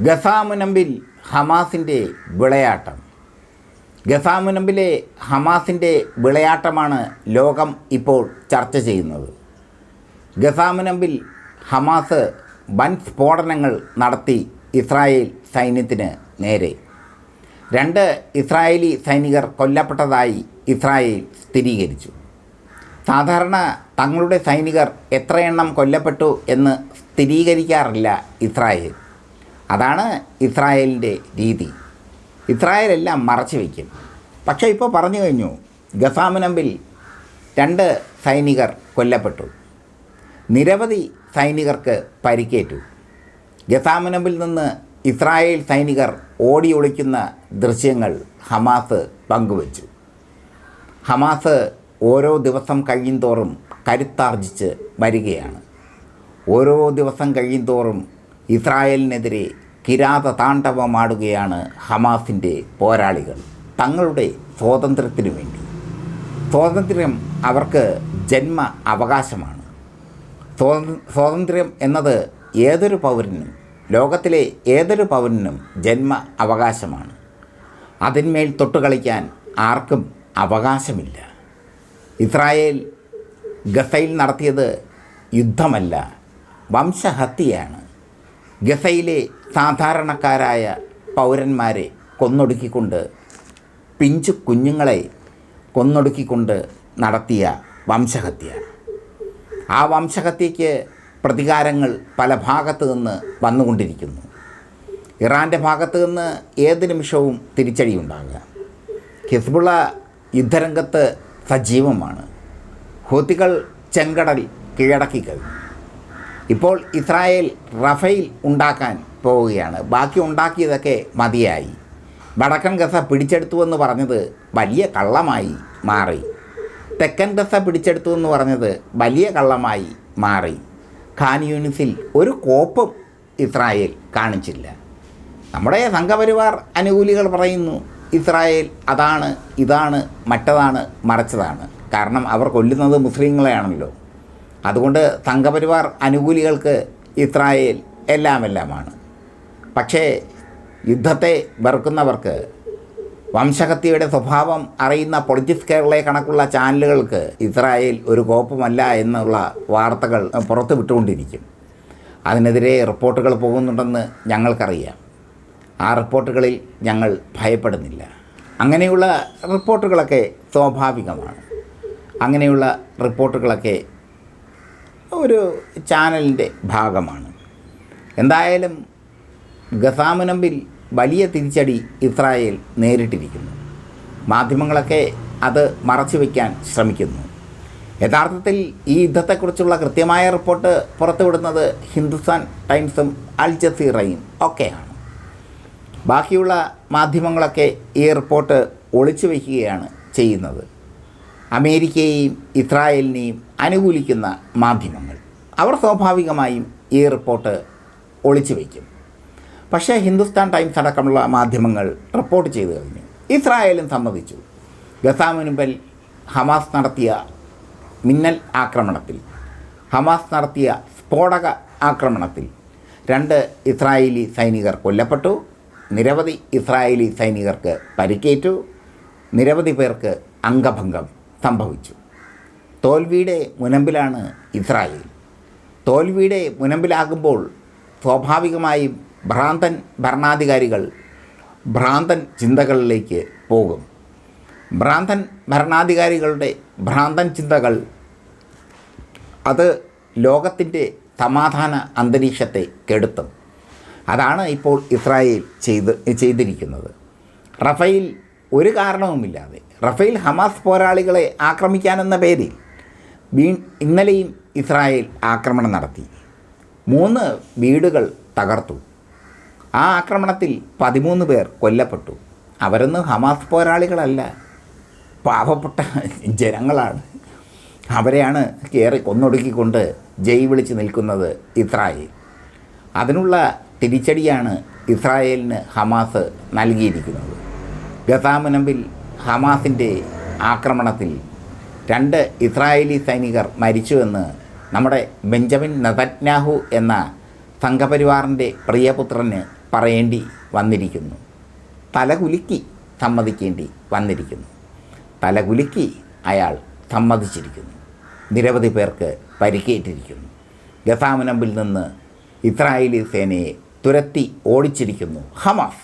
ഗസാമുനമ്പിൽ ഹമാസിന്റെ വിളയാട്ടം. ഗസാമുനമ്പിലെ ഹമാസിന്റെ വിളയാട്ടമാണ് ലോകം ഇപ്പോൾ ചർച്ച ചെയ്യുന്നത്. ഗസാമുനമ്പിൽ ഹമാസ് വൻ സ്ഫോടനങ്ങൾ നടത്തി ഇസ്രായേൽ സൈന്യത്തിന് നേരെ. രണ്ട് ഇസ്രായേലി സൈനികർ കൊല്ലപ്പെട്ടതായി ഇസ്രായേൽ സ്ഥിരീകരിച്ചു. സാധാരണ തങ്ങളുടെ സൈനികർ എത്രയെണ്ണം കൊല്ലപ്പെട്ടു എന്ന് സ്ഥിരീകരിക്കാറില്ല ഇസ്രായേൽ. അതാണ് ഇസ്രായേലിന്റെ രീതി. ഇസ്രായേൽ എല്ലാം മറച്ചു വയ്ക്കും. പക്ഷേ ഇപ്പോൾ പറഞ്ഞു കഴിഞ്ഞു ഗസാമുനമ്പിൽ രണ്ട് സൈനികർ കൊല്ലപ്പെട്ടു. നിരവധി സൈനികർക്ക് പരിക്കേറ്റു. ഗസാമുനമ്പിൽ നിന്ന് ഇസ്രായേൽ സൈനികർ ഓടി ഒളിക്കുന്ന ദൃശ്യങ്ങൾ ഹമാസ് പങ്കുവച്ചു. ഹമാസ് ഓരോ ദിവസം കഴിയും തോറും കരുത്താർജിച്ച് വരികയാണ്. ഓരോ ദിവസം കഴിയും തോറും ഇസ്രായേലിനെതിരെ കിരാത താണ്ഡവമാടുകയാണ് ഹമാസിന്റെ പോരാളികൾ തങ്ങളുടെ സ്വാതന്ത്ര്യത്തിനു വേണ്ടി. സ്വാതന്ത്ര്യം അവർക്ക് ജന്മ അവകാശമാണ്. സ്വാതന്ത്ര്യം എന്നത് ഏതൊരു പൗരനും ലോകത്തിലെ ഏതൊരു പൗരനും ജന്മ അവകാശമാണ്. അതിന്മേൽ തൊട്ടുകളിക്കാൻ ആർക്കും അവകാശമില്ല. ഇസ്രായേൽ ഗസയിൽ നടത്തിയത് യുദ്ധമല്ല വംശഹത്യയാണ്. ഗസയിലെ സാധാരണക്കാരായ പൗരന്മാരെ കൊന്നൊടുക്കിക്കൊണ്ട് പിഞ്ചു കുഞ്ഞുങ്ങളെ കൊന്നൊടുക്കിക്കൊണ്ട് നടത്തിയ വംശഹത്യ. ആ വംശഹത്യയ്ക്ക് പ്രതികാരങ്ങൾ പല ഭാഗത്തു നിന്ന് വന്നുകൊണ്ടിരിക്കുന്നു. ഇറാന്റെ ഭാഗത്തു നിന്ന് ഏത് നിമിഷവും തിരിച്ചടിയുണ്ടാകുക. ഹിസ്ബുള്ള യുദ്ധരംഗത്ത് സജീവമാണ്. ഹൂത്തികൾ ചെങ്കടൽ കീഴടക്കി കഴിഞ്ഞു. ഇപ്പോൾ ഇസ്രായേൽ റഫേൽ ഉണ്ടാക്കാൻ പോവുകയാണ്. ബാക്കി ഉണ്ടാക്കിയതൊക്കെ മതിയായി. വടക്കൻ ഗസ പിടിച്ചെടുത്തു എന്ന് പറഞ്ഞത് വലിയ കള്ളമായി മാറി. തെക്കൻ ഗസ പിടിച്ചെടുത്തു എന്ന് പറഞ്ഞത് വലിയ കള്ളമായി മാറി. ഖാൻ യൂണിസിൽ ഒരു കോപ്പും ഇസ്രായേൽ കാണിച്ചില്ല. നമ്മുടെ സംഘപരിവാർ അനുകൂലികൾ പറയുന്നു ഇസ്രായേൽ അതാണ് ഇതാണ് മറ്റതാണ് മറച്ചതാണ്. കാരണം അവർ കൊല്ലുന്നത് മുസ്ലിങ്ങളെയാണല്ലോ. അതുകൊണ്ട് സംഘപരിവാർ അനുകൂലികൾക്ക് ഇസ്രായേൽ എല്ലാം എല്ലാമാണ് പക്ഷേ യുദ്ധത്തെ വെറുക്കുന്നവർക്ക് വംശഹത്യയുടെ സ്വഭാവം അറിയുന്ന പൊളിറ്റിക്സ് കേരളയെ കണക്കുള്ള ചാനലുകൾക്ക് ഇസ്രായേൽ ഒരു കോപ്പമല്ല എന്നുള്ള വാർത്തകൾ പുറത്തു വിട്ടുകൊണ്ടിരിക്കും. അതിനെതിരെ റിപ്പോർട്ടുകൾ പോകുന്നുണ്ടെന്ന് ഞങ്ങൾക്കറിയാം. ആ റിപ്പോർട്ടുകളിൽ ഞങ്ങൾ ഭയപ്പെടുന്നില്ല. അങ്ങനെയുള്ള റിപ്പോർട്ടുകളൊക്കെ സ്വാഭാവികമാണ്. അങ്ങനെയുള്ള റിപ്പോർട്ടുകളൊക്കെ ഒരു ചാനലിന്റെ ഭാഗമാണ്. എന്തായാലും ഗസാമുനമ്പിൽ വലിയ തിരിച്ചടി ഇസ്രായേൽ നേരിട്ടിരിക്കുന്നു. മാധ്യമങ്ങളൊക്കെ അത് മറച്ചു വയ്ക്കാൻ ശ്രമിക്കുന്നു. യഥാർത്ഥത്തിൽ ഈ യുദ്ധത്തെക്കുറിച്ചുള്ള കൃത്യമായ റിപ്പോർട്ട് പുറത്തുവിടുന്നത് ഹിന്ദുസ്ഥാൻ ടൈംസും അൽ ജസീറയും ഒക്കെയാണ്. ബാക്കിയുള്ള മാധ്യമങ്ങളൊക്കെ ഈ റിപ്പോർട്ട് ഒളിച്ചു വയ്ക്കുകയാണ് ചെയ്യുന്നത്. അമേരിക്കയെയും ഇസ്രായേലിനെയും അനുകൂലിക്കുന്ന മാധ്യമങ്ങൾ. അവർ സ്വാഭാവികമായും ഈ റിപ്പോർട്ട് ഒളിച്ചു വയ്ക്കും. പക്ഷേ ഹിന്ദുസ്ഥാൻ ടൈംസ് അടക്കമുള്ള മാധ്യമങ്ങൾ റിപ്പോർട്ട് ചെയ്തു കഴിഞ്ഞു. ഇസ്രായേലും സമ്മതിച്ചു. ഗസാമുനുമ്പൽ ഹമാസ് നടത്തിയ മിന്നൽ ആക്രമണത്തിൽ ഹമാസ് നടത്തിയ സ്ഫോടക ആക്രമണത്തിൽ രണ്ട് ഇസ്രായേലി സൈനികർ കൊല്ലപ്പെട്ടു നിരവധി ഇസ്രായേലി സൈനികർക്ക് പരിക്കേറ്റു നിരവധി പേർക്ക് അംഗഭംഗം സംഭവിച്ചു. തോൽവിയുടെ മുനമ്പിലാണ് ഇസ്രായേൽ. തോൽവിയുടെ മുനമ്പിലാകുമ്പോൾ സ്വാഭാവികമായും ഭ്രാന്തൻ ഭരണാധികാരികൾ ഭ്രാന്തൻ ചിന്തകളിലേക്ക് പോകും. ഭ്രാന്തൻ ഭരണാധികാരികളുടെ ഭ്രാന്തൻ ചിന്തകൾ അത് ലോകത്തിന്റെ സമാധാന അന്തരീക്ഷത്തെ കെടുത്തും. അതാണ് ഇപ്പോൾ ഇസ്രായേൽ ചെയ്ത് ചെയ്തിരിക്കുന്നത്. റഫേൽ ഒരു കാരണവുമില്ലാതെ റഫേൽ ഹമാസ് പോരാളികളെ ആക്രമിക്കാനെന്ന പേരിൽ വീ ഇന്നലെയും ഇസ്രായേൽ ആക്രമണം നടത്തി. മൂന്ന് വീടുകൾ തകർത്തു. ആ ആക്രമണത്തിൽ പതിമൂന്ന് പേർ കൊല്ലപ്പെട്ടു. അവരൊന്നും ഹമാസ് പോരാളികളല്ല. പാവപ്പെട്ട ജനങ്ങളാണ്. അവരെയാണ് കയറി കൊന്നൊടുക്കിക്കൊണ്ട് ജയ് വിളിച്ച് നിൽക്കുന്നത് ഇസ്രായേൽ. അതിനുള്ള തിരിച്ചടിയാണ് ഇസ്രായേലിന് ഹമാസ് നൽകിയിരിക്കുന്നത്. ഗസാമുനമ്പിൽ ഹമാസിന്റെ ആക്രമണത്തിൽ രണ്ട് ഇസ്രായേലി സൈനികർ മരിച്ചുവെന്ന് നമ്മുടെ ബെഞ്ചമിൻ നതന്യാഹു എന്ന സംഘപരിവാറിന്റെ പ്രിയപുത്രന് പറയേണ്ടി വന്നിരിക്കുന്നു. തലകുലുക്കി സമ്മതിക്കേണ്ടി വന്നിരിക്കുന്നു. തലകുലുക്കി അയാൾ സമ്മതിച്ചിരിക്കുന്നു. നിരവധി പേർക്ക് പരിക്കേറ്റിരിക്കുന്നു. ഗസാമുനമ്പിൽ നിന്ന് ഇസ്രായേലി സേനയെ തുരത്തി ഓടിച്ചിരിക്കുന്നു ഹമാസ്.